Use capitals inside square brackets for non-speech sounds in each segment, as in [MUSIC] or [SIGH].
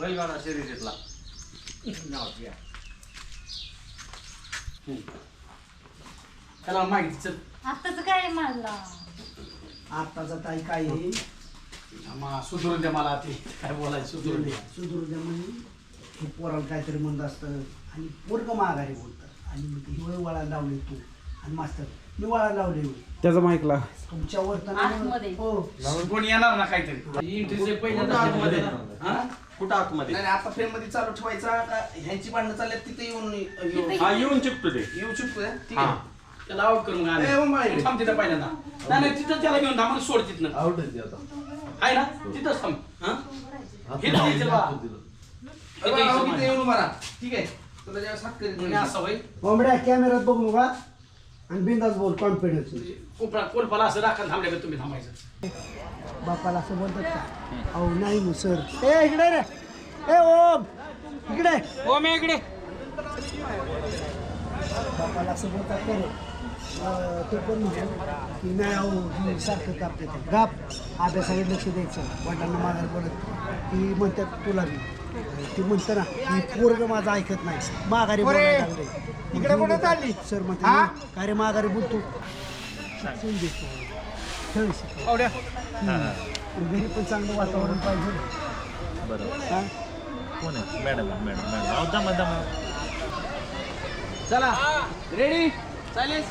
बैलगाडा शर्यतीतला नेवश्या त्याला माहिती चल आताच काय म्हणला आत्ताचा ताई काय आहे? आम्हा सुधरून द्या मला ते. काय बोलायचं सुधरून द्या. सुधरू द्या म्हणजे हे पोराला काहीतरी म्हणत असतं. आणि पोरग माघारी बोलतात. आणि मग ते लावले तू. आणि मास्तर मी वळा लावले होय. त्याचा माईक लाव तुमच्या आतमध्ये. वर्तन हो. कोणी येणार ना काहीतरी? पहिल्यांदा हा? कुठं आतमध्ये? नाही आता फ्रेममध्ये चालू ठेवायचा का ह्यांची भांडणं चालल्यात तिथे येऊन येऊन- हा येऊन चिपतो ते येऊ शकतो का? ठीक हा. आहे. त्याला आउट करून ए, मग बाहेर ये. थांब तिथं पहिल्यांदा. नाही नाही तिथं त्याला घेऊन थांब सोड तिथनं. आउट आहे आता. आहे ना? तिथंच थांब. हा? हे येऊन उभा राहा. ठीक आहे. तुला ज्यावेळेस हात करीत नाही. असं होय कोंबड्या कॅमेऱ्यात बघू नका आणि बिंदास बोल कॉन्फिडन्स कोपरा कोलपाला असं राखण थांबल्या का तुम्ही थांबायचं? बापाला असं बोलतात का? अहो नाही मग सर ए इकडे रे. ए ओम. इकडे. ओ मी इकडे. बापाला असं बोलतात का रे? ते पण म्हणतो की नाही अहो ही सारखं कापते ते गाप अभ्यासाकडे लक्ष द्यायचं वडिलांना मागायला बोलत ती म्हणतात तुला मी ती म्हणते ना ही पोरग माझं ऐकत नाही माघारी बोलायला लागले इकडे कुठे चालली सर म्हणते काय रे माघारी बोलतो शिक्षण देतो खेळ शिकव हम्म. घरी पण चांगलं वातावरण पाहिजे बरोबर हा? कोण आहे? Madam madam madam. अहो, दमा दमा. चला. रेडी चालेल.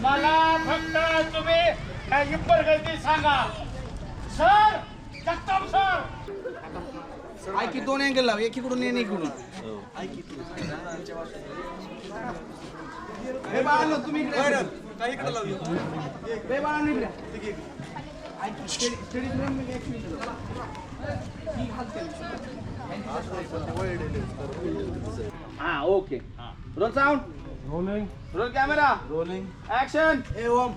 मला फक्त तुम्ही काही प्रगती सांगा. Sir Jagtap sir. ऐक की दोन अँगल लाव. एकीकडून आणि इकडून हे बाळांनो, तुम्ही इकडे. हे बाळांनो, इकडे या. ऐक की, steady- steady frame मध्ये action घेतो. ही हालते. हा okay roll sound rolling roll camera rolling action ए ओम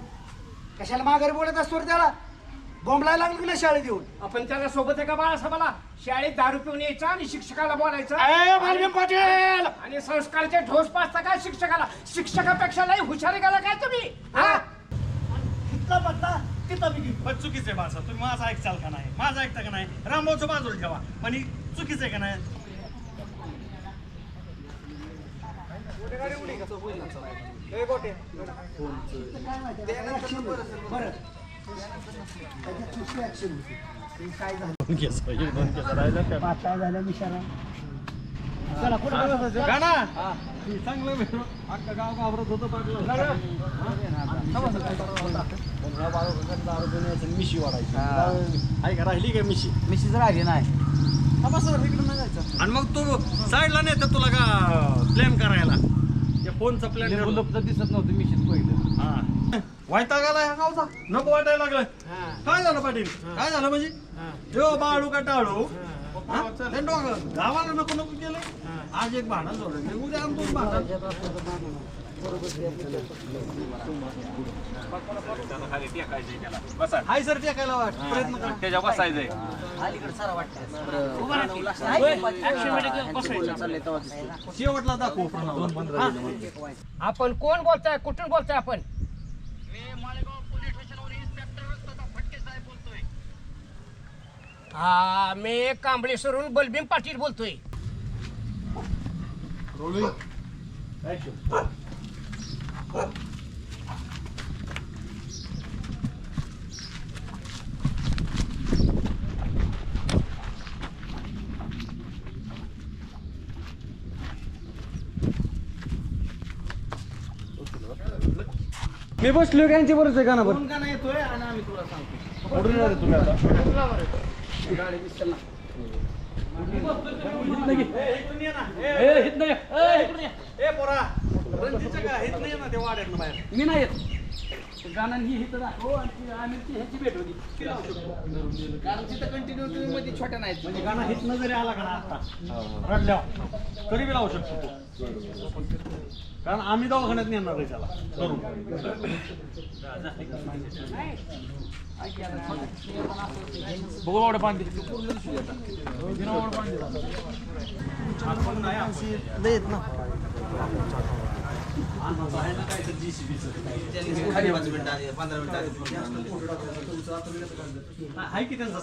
कशाला माघारी बोलत असतो त्याला? बोंबलायला लागलं की नाही शाळेत येऊन? आपण त्याला सोबत आहे का बाळासाहेबाला शाळेत दारू पिऊन यायचं आणि शिक्षकाला बोलायचं. पाटील आणि संस्कारचे ठोस पाचता काय शिक्षकाला. शिक्षकापेक्षा लई हुशारी गेला काय तुम्ही? हा? तिथं पण चुकीचं आहे माझं. तुम्ही माझं ऐकचाल का नाही? माझं ऐकता का नाही? रामभाऊचं बाजूला ठेवा. पण ही चुकीचं आहे का नाही बरं त्याच्यात दुसरी ऍक्शन होती ते काय झालं पातळ झालं बिचारा चला कुठं चांगलं अख्खा गाव घाबरत होतं मिशी वाढायची राहिली काय मिशी मिशीच राहिली नाही. आणि मग तू साईडला नाही तर तुला का प्लॅन करायला? फोनचा प्लॅन दिसत नव्हतं मिशीच पहिलं हा. वायताग आला ह्या गावचा. नको वाटायला लागलं. काय झालं पाटील? काय झालं म्हणजे? जो बाळू का टाळू? हा? डोकं गावाला नको नको केलं आज एक भांडण जोडलं उद्या आणतो भांडण. हाय सर टेकायला वाट. प्रयत्न करा. त्याच्या बसायचंय. शेवटला दाखवू. आपण कोण बोलताय? कुठून बोलताय आपण? हा मी कांबळेश्वरून बलबीम पाटील बोलतोय. मी बसलो यांची बरोबर गाणं बरं गाणं येतोय? आणि आम्ही तुला सांगतो. कुठून येणार आहे तुम्ही आता? गाडी ना. ए पोरा. नाही ना ते वाड्यातनं बाहेर. मी नाही येत. गाणं ही हिथं दाखव आणि ती आमिरची ह्याची भेट होती. कारण तिथं कंटिन्यू तुम्ही मध्ये छोट्या नाहीत. म्हणजे गाणं हित जरी आला का ना आता रडल्यावर तरी बी लावू शकतो तो. कारण आम्ही दवाखान्यात नेणार आहे त्याला करून. बघू एवढं पाणी लयत आहे की त्यांचा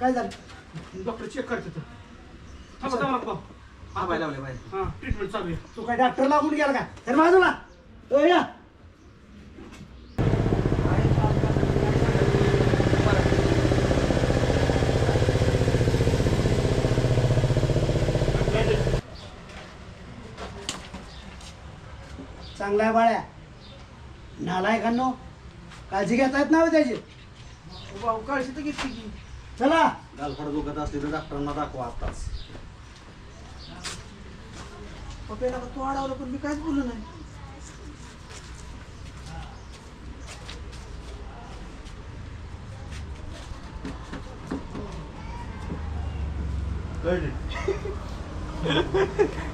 काय झालं डॉक्टर चेक करते. हा, बाय लावले बाय हा ट्रीटमेंट चालू आहे तू काय डॉक्टर लागून गेला का तर बाजूला या चांगला आहे बाळ्या नालायकांनो काळजी घेता येत नाही त्याची? भाऊ काळशी तर घेतली की. चला. गालफड दुखत असली तर डॉक्टरांना दाखवा आताच पप्याला तू अडवलं पण मी काहीच बोललो नाही. त्या [LAUGHS]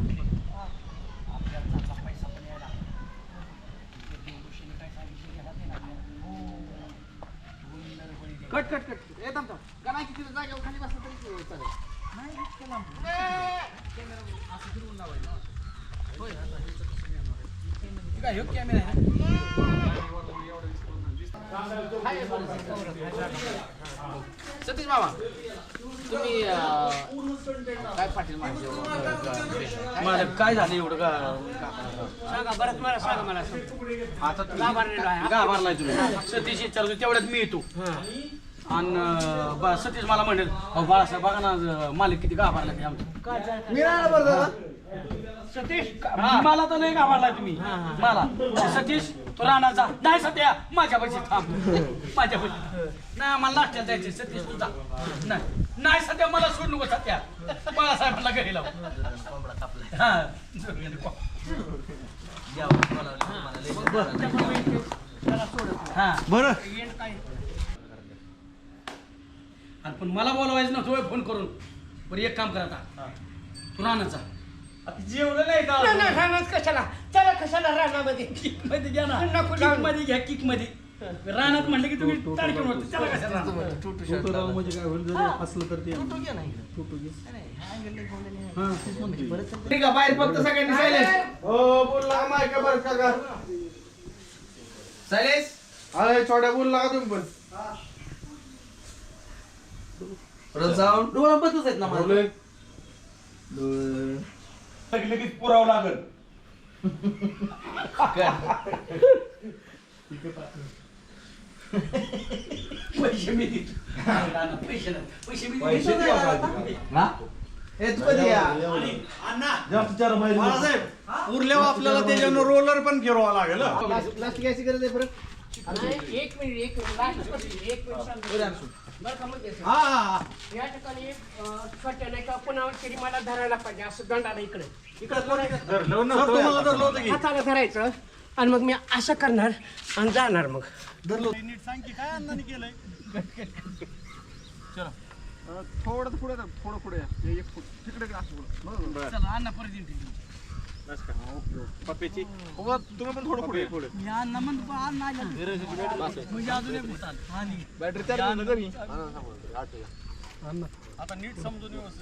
कट कट कट. ए थांब थांब. गाणं किती जागेवर खाली बसला तरी चालेल. काय ह्यो कॅमेरा आहे सतीश मामा तुम्ही काय पाटील माझे काय झालं एवढं का? सांगा बरं मला सांगा मला. आता गा मारलाय तुम्ही. सतीश विचारतो तेवढ्यात मी येतो. आणि सतीश मला म्हणेल अहो बाळासाहेब बघा ना मालिक किती गाभारला ते आमचं. मी बरं सतीश मला तर नाही गावाला तुम्ही. मला. सतीश तू राहणार जा. नाही सत्या माझ्या पैसे थांब. माझ्या पैसे. नाही मला नाश्त्याला जायचे सतीश तुझा नाही. नाही सध्या मला सोड नको सत्या. मला साहेबांना घरी लाव. हा. हा. बरं. आणि पण मला बोलवायचं नव्हतं होय फोन करून. बरं एक काम करा आता. तू राहणार जा. जेवलं नाही का? नाही, नाही, रानात कशाला? त्याला कशाला रानामध्ये? किकमध्ये घ्या ना. नको किक जाऊ. मध्ये घ्या किकमध्ये रानात म्हणलं की तुम्ही ताडकन होते. त्याला कशाला? म्हणजे काय होईल जरी असलं तर ते ठीक आहे बाहेर फक्त सगळ्यांनी सायलेन्स. हो बोलला माय का बरं का? सायलेस अरे छोट्या बोलला का तुम्ही पण. परत जाऊन डोळा बंदच आहेत ना माझं. लगेच पुरावं लागल. पैसे मी देतो. पैसे नाही. पैसे मी पैसे देतो. द्या. हे? तू कधी या? जास्त चार महिने बाळासाहेब उरल्यावर आपल्याला त्याच्यानं रोलर पण फिरवावं लागेल हं. प्लास्टिक गरज आहे परत? एक मिनिट एक मिनिट. लास्ट एक मिनिट. बरं का मग हा हा, हा. या ठिकाणी अं, नाही का तरी मला धरायला पाहिजे असं दंडाला इकडे. इकडे सर, तुम्हाला धरलं होतं की? हाताला धरायचं. आणि मग मी असं करणार आणि जाणार मग. नीट सांग की काय अण्णाने केलंय? थोडं पुढे थोडं पुढे या. हे एक फूट. तिकडे असं पुढं बरं चला अण्णा परत येईन. पप्पेची हो, तुम्ही पण थोडं पुढे पुढे मी अण्णा म्हणतो अण्णा आले. म्हणजे अजून एक भूत आलं. आणि बॅटरी चार्ज कमी आता नीट समजून व्यवस्थित